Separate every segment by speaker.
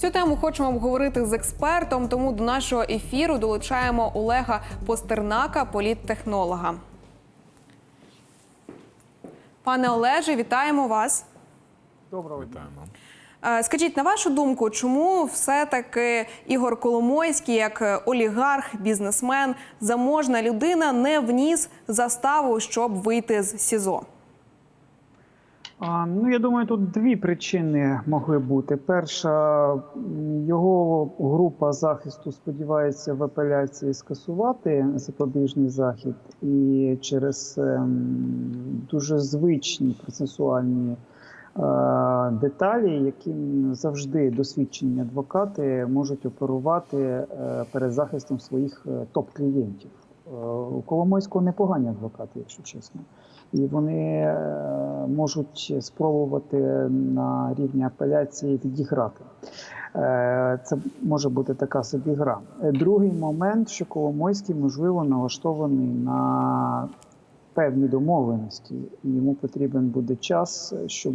Speaker 1: Цю тему хочемо обговорити з експертом, тому до нашого ефіру долучаємо Олега Постернака, політтехнолога. Пане Олеже, вітаємо вас.
Speaker 2: Доброго.
Speaker 3: Вітаємо.
Speaker 1: Е, Скажіть, на вашу думку, чому все-таки Ігор Коломойський, як е, олігарх, бізнесмен, заможна людина, не вніс заставу, щоб вийти з СІЗО?
Speaker 2: Ну, я думаю, тут дві причини могли бути. Перша, його група захисту сподівається в апеляції скасувати запобіжний захід, і через ем, дуже звичні процесуальні е, деталі, яким завжди досвідчені адвокати можуть оперувати е, перед захистом своїх е, топ-клієнтів. У Коломойського непогані адвокати, якщо чесно. І вони е, можуть спробувати на рівні апеляції відіграти. Е, Це може бути така собі гра. Е, Другий момент, що Коломойський, можливо, налаштований на певні домовленості, йому потрібен буде час, щоб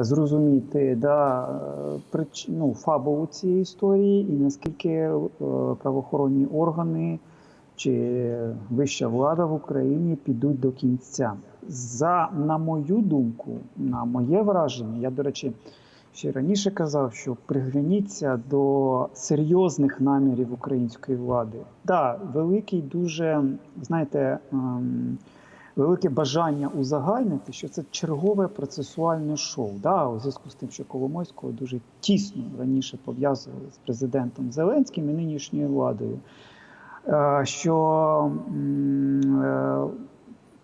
Speaker 2: зрозуміти да, прич, ну, фабулу цієї історії, і наскільки правоохоронні органи чи вища влада в Україні підуть до кінця. За на мою думку, на моє враження, я до речі ще раніше казав, що пригляніться до серйозних намірів української влади. Да, великий, дуже знаєте. ем, Велике бажання узагальнити, що це чергове процесуальне шоу. Да, у зв'язку з тим, що Коломойського дуже тісно раніше пов'язували з президентом Зеленським і нинішньою владою. Е, що е,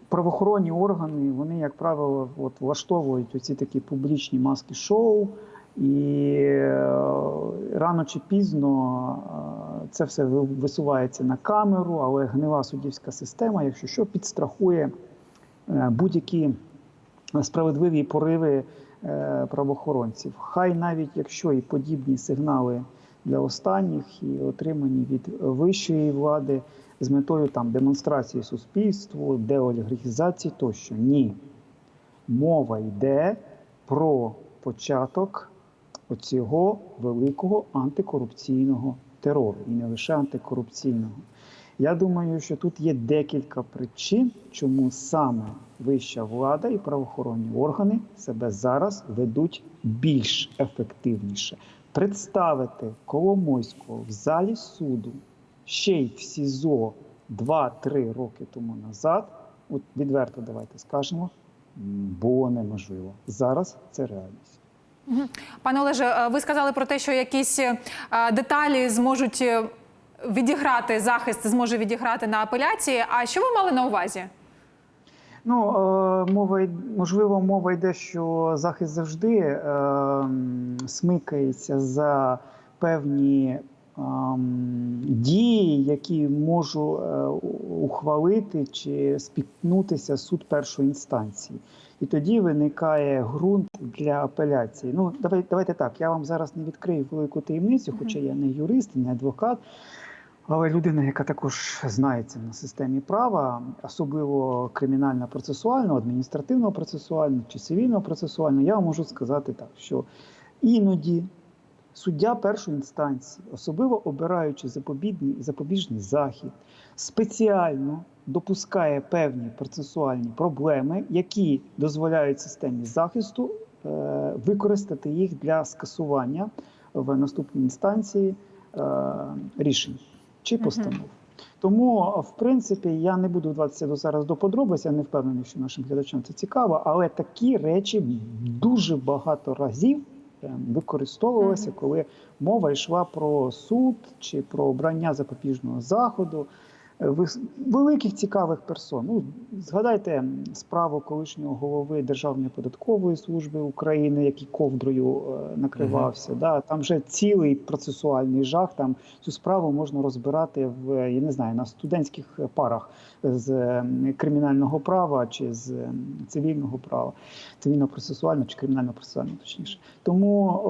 Speaker 2: правоохоронні органи, вони, як правило, от, влаштовують оці такі публічні маски шоу, і е, рано чи пізно це все висувається на камеру, але гнила суддівська система, якщо що, підстрахує будь-які справедливі пориви правоохоронців. Хай навіть якщо і подібні сигнали для останніх і отримані від вищої влади з метою там демонстрації суспільству, деолігархізації тощо. Ні. Мова йде про початок оцього великого антикорупційного терору, і не лише антикорупційного. Я думаю, що тут є декілька причин, чому саме вища влада і правоохоронні органи себе зараз ведуть більш ефективніше. Представити Коломойського в залі суду ще й в СІЗО 2-3 роки тому назад, от відверто давайте скажемо, було неможливо. Зараз це реальність.
Speaker 1: Пане Олеже, е, ви сказали про те, що якісь е, деталі зможуть е, відіграти захист, зможе відіграти на апеляції. А що ви мали на увазі?
Speaker 2: Ну, е, мова можливо, мова йде, що захист завжди е, смикається за певні ем, дії, які можу е, ухвалити чи спіткнутися суд першої інстанції. І тоді виникає ґрунт для апеляції. Ну, давайте, давайте так. Я вам зараз не відкрию велику таємницю, хоча я не юрист, не адвокат. Але людина, яка також знається на системі права, особливо кримінально-процесуального, адміністративно-процесуального чи цивільно-процесуального, я вам можу сказати так, що іноді суддя першої інстанції, особливо обираючи запобіжний, запобіжний захід, спеціально допускає певні процесуальні проблеми, які дозволяють системі захисту е, використати їх для скасування в наступній інстанції е, рішень чи постанов. Тому, в принципі, я не буду вдаватися до зараз до подробиць, я не впевнений, що нашим глядачам це цікаво, але такі речі дуже багато разів е, використовувалися, коли мова йшла про суд чи про обрання запобіжного заходу. Е, Великих цікавих персон. Ну, згадайте справу колишнього голови Державної податкової служби України, який ковдрою е, накривався. Да? Там вже цілий процесуальний жах. Там цю справу можна розбирати в я не знаю на студентських парах з кримінального права чи з цивільного права, цивільно-процесуального чи кримінально-процесуального, точніше. Тому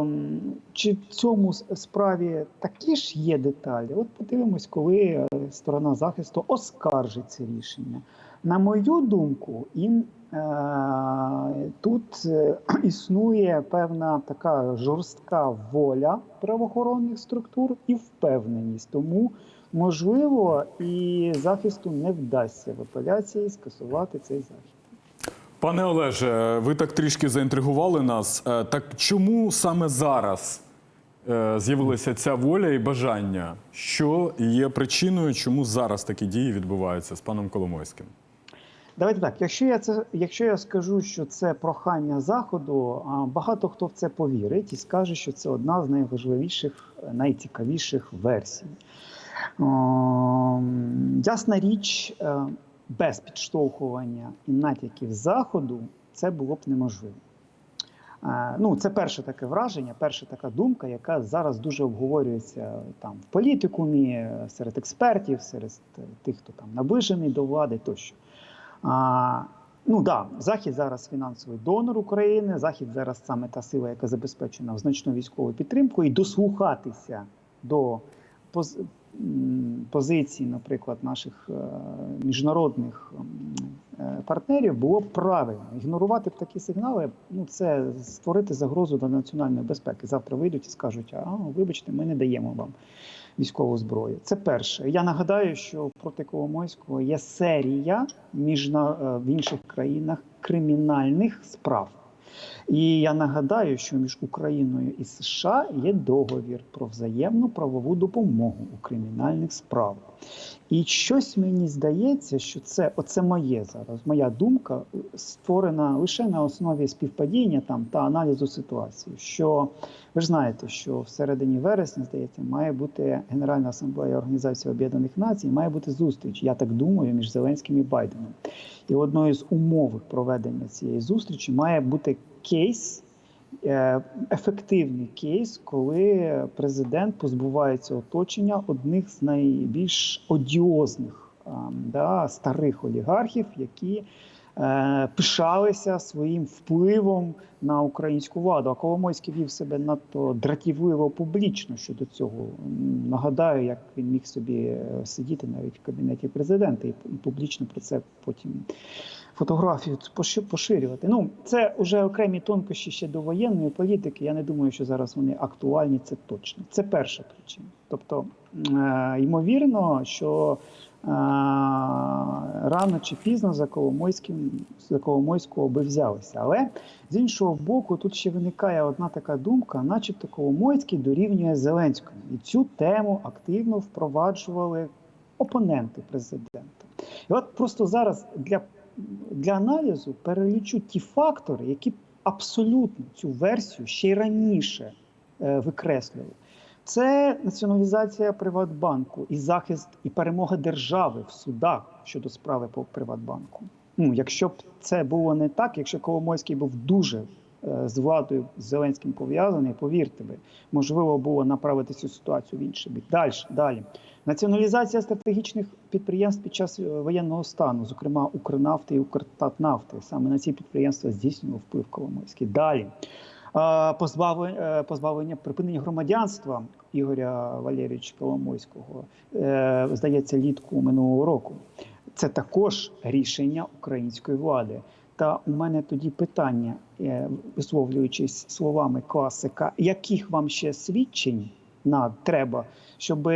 Speaker 2: ем, чи в цьому справі такі ж є деталі? От подивимось, коли е, сторона захисту оскаржить це рішення. На мою думку, їм е, тут е, існує певна така жорстка воля правоохоронних структур і впевненість. Тому, можливо, і захисту не вдасться в апеляції скасувати цей захід.
Speaker 3: Пане Олеже, ви так трішки заінтригували нас. Е, Так чому саме зараз з'явилася ця воля і бажання? Що є причиною, чому зараз такі дії відбуваються з паном Коломойським?
Speaker 2: Давайте так. Якщо я це, якщо я скажу, що це прохання заходу, багато хто в це повірить і скаже, що це одна з найважливіших, найцікавіших версій. Ем, Ясна річ, е, без підштовхування і натяків заходу це було б неможливо. Е, Ну, це перше таке враження, перша така думка, яка зараз дуже обговорюється там в політикумі, е, серед експертів, серед е, тих, хто там наближений до влади тощо. А, ну да, Захід зараз фінансовий донор України. Захід зараз саме та сила, яка забезпечена значну військову підтримку, і дослухатися до позицій, наприклад, наших е, міжнародних е, партнерів було правильно. Ігнорувати такі сигнали ну це створити загрозу до національної безпеки. Завтра вийдуть і скажуть: а вибачте, ми не даємо вам військову зброю. Це перше. Я нагадаю, що проти Коломойського є серія міжна, е, в інших країнах кримінальних справ. І я нагадаю, що між Україною і США є договір про взаємну правову допомогу у кримінальних справах. І щось мені здається, що це оце моє зараз, моя думка створена лише на основі співпадіння там та аналізу ситуації. Що ви ж знаєте, що в середині вересня, здається, має бути Генеральна асамблея Організації Об'єднаних Націй, має бути зустріч, я так думаю, між Зеленським і Байденом. І одною з умов проведення цієї зустрічі має бути кейс, е, ефективний кейс, коли президент позбувається оточення одних з найбільш одіозних да, старих олігархів, які е, пишалися своїм впливом на українську владу. А Коломойський вів себе надто дратівливо публічно щодо цього. Нагадаю, як він міг собі е, сидіти навіть в кабінеті президента і публічно про це потім фотографію поширювати. Ну, це вже окремі тонкощі ще до воєнної політики. Я не думаю, що зараз вони актуальні. Це точно. Це перша причина. Тобто, е, ймовірно, що е, рано чи пізно за Коломойським за Коломойського би взялися. Але з іншого боку, тут ще виникає одна така думка, начебто Коломойський дорівнює Зеленському, і цю тему активно впроваджували опоненти президента. І от просто зараз для, для аналізу перелічу ті фактори, які абсолютно цю версію ще й раніше е, викреслювали. Це націоналізація Приватбанку і захист і перемога держави в судах щодо справи по Приватбанку. Ну, якщо б це було не так, якщо Коломойський був дуже е, з владою з Зеленським пов'язаний, повірте ви, можливо було направити цю ситуацію в інший бік. Далі, далі. Націоналізація стратегічних підприємств під час е, воєнного стану, зокрема Укрнафти і Укртатнафти. Саме на ці підприємства здійснював вплив Коломойський. Далі. Е, Позбавлення, припинення громадянства Ігоря Валерійовича Коломойського, е, здається, літку минулого року. Це також рішення української влади. Та у мене тоді питання, висловлюючись словами класика, яких вам ще свідчень на треба, щоб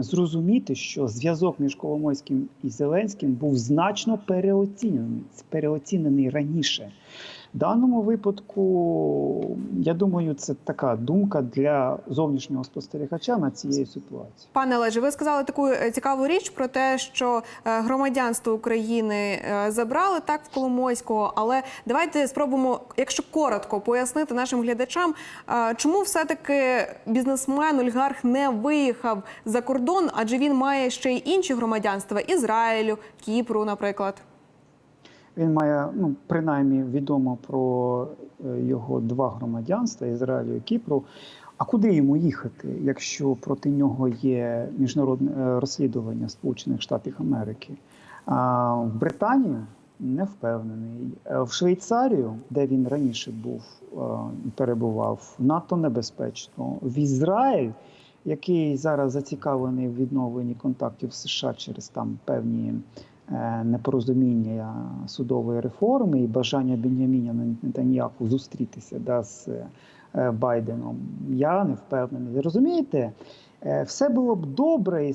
Speaker 2: зрозуміти, що зв'язок між Коломойським і Зеленським був значно переоцінений, переоцінений раніше. Даному випадку, я думаю, це така думка для зовнішнього спостерігача на цією ситуацією.
Speaker 1: Пане Олеже, ви сказали таку е, цікаву річ про те, що е, громадянство України е, забрали так в Коломойського. Але давайте спробуємо, якщо коротко, пояснити нашим глядачам, чому все-таки бізнесмен Ольгарх не виїхав за кордон, адже він має ще й інші громадянства Ізраїлю, Кіпру, наприклад.
Speaker 2: Він має, ну принаймні, відомо про е, його два громадянства Ізраїлю і Кіпру. А куди йому їхати, якщо проти нього є міжнародне е, розслідування Сполучених Штатів Америки? А в Британію не впевнений. Е, В Швейцарію, де він раніше був перебував, надто небезпечно. В Ізраїль, який зараз зацікавлений в відновленні контактів США через там певні непорозуміння судової реформи і бажання Бенjamіна Нетаньяху зустрітися да, з е, Байденом, я не впевнений. Розумієте, е, все було б добре, і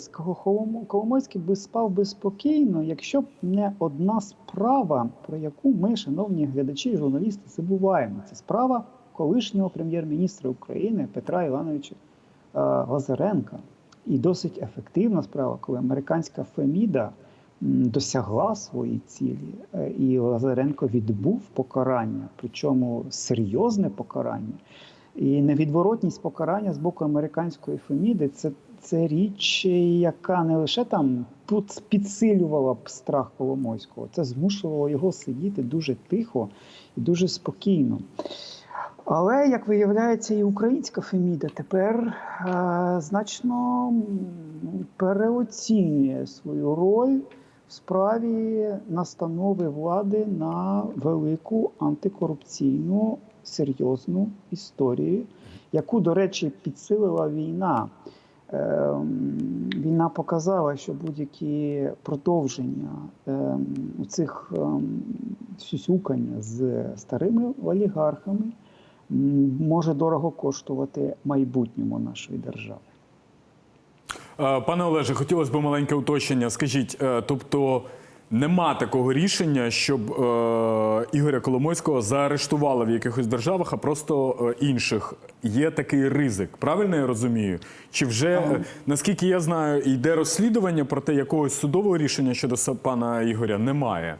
Speaker 2: Коломойський би спав би спокійно, якщо б не одна справа, про яку ми, шановні глядачі і журналісти, забуваємо. Це справа колишнього прем'єр-міністра України Петра Івановича е, Лазаренка. І досить ефективна справа, коли американська Феміда досягла своєї цілі, е, і Лазаренко відбув покарання, причому серйозне покарання. І невідворотність покарання з боку американської Феміди це, це річ, яка не лише там тут підсилювала б страх Коломойського, це змушувало його сидіти дуже тихо і дуже спокійно. Але, як виявляється, і українська Феміда тепер е, значно переоцінює свою роль справі настанови влади на велику антикорупційну серйозну історію, яку, до речі, підсилила війна. Ем, Війна показала, що будь-які продовження ем, цих сюсюкання з старими олігархами може дорого коштувати майбутньому нашої держави.
Speaker 3: Е, Пане Олеже, хотілося б маленьке уточнення. Скажіть, е, тобто нема такого рішення, щоб е, Ігоря Коломойського заарештували в якихось державах, а просто інших. Є такий ризик. Правильно я розумію? Чи вже, е, наскільки я знаю, йде розслідування, проте якогось судового рішення щодо пана Ігоря немає?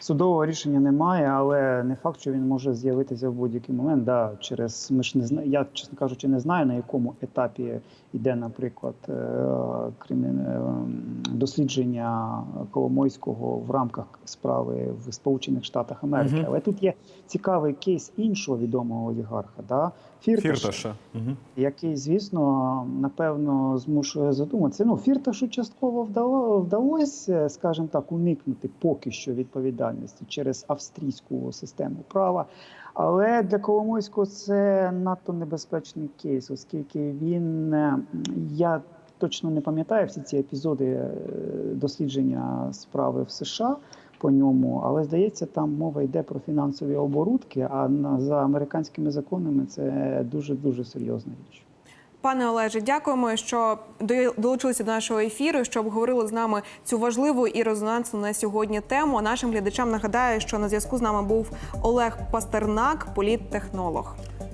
Speaker 2: Судового рішення немає, але не факт, що він може з'явитися в будь-який момент. Да, через ми ж не зна... Я, чесно кажучи, не знаю на якому етапі йде, наприклад, е, е, дослідження Коломойського в рамках справи в Сполучених Штатах Америки. Але тут є цікавий кейс іншого відомого олігарха, да? Фірташа,
Speaker 3: Фірташа. Угу.
Speaker 2: який, звісно, напевно, змушує задуматися. Ну, Фірташу частково вдало, вдалося, скажімо так, уникнути поки що відповідальності через австрійську систему права. Але для Коломойського це надто небезпечний кейс, оскільки він е, я точно не пам'ятаю всі ці епізоди е, дослідження справи в США. По ньому, але здається, там мова йде про фінансові оборудки. А за американськими законами це дуже дуже серйозна річ.
Speaker 1: Пане Олеже, дякуємо, що долучилися до нашого ефіру, що обговорили з нами цю важливу і резонансну на сьогодні тему. Нашим глядачам нагадаю, що на зв'язку з нами був Олег Пастернак, політтехнолог.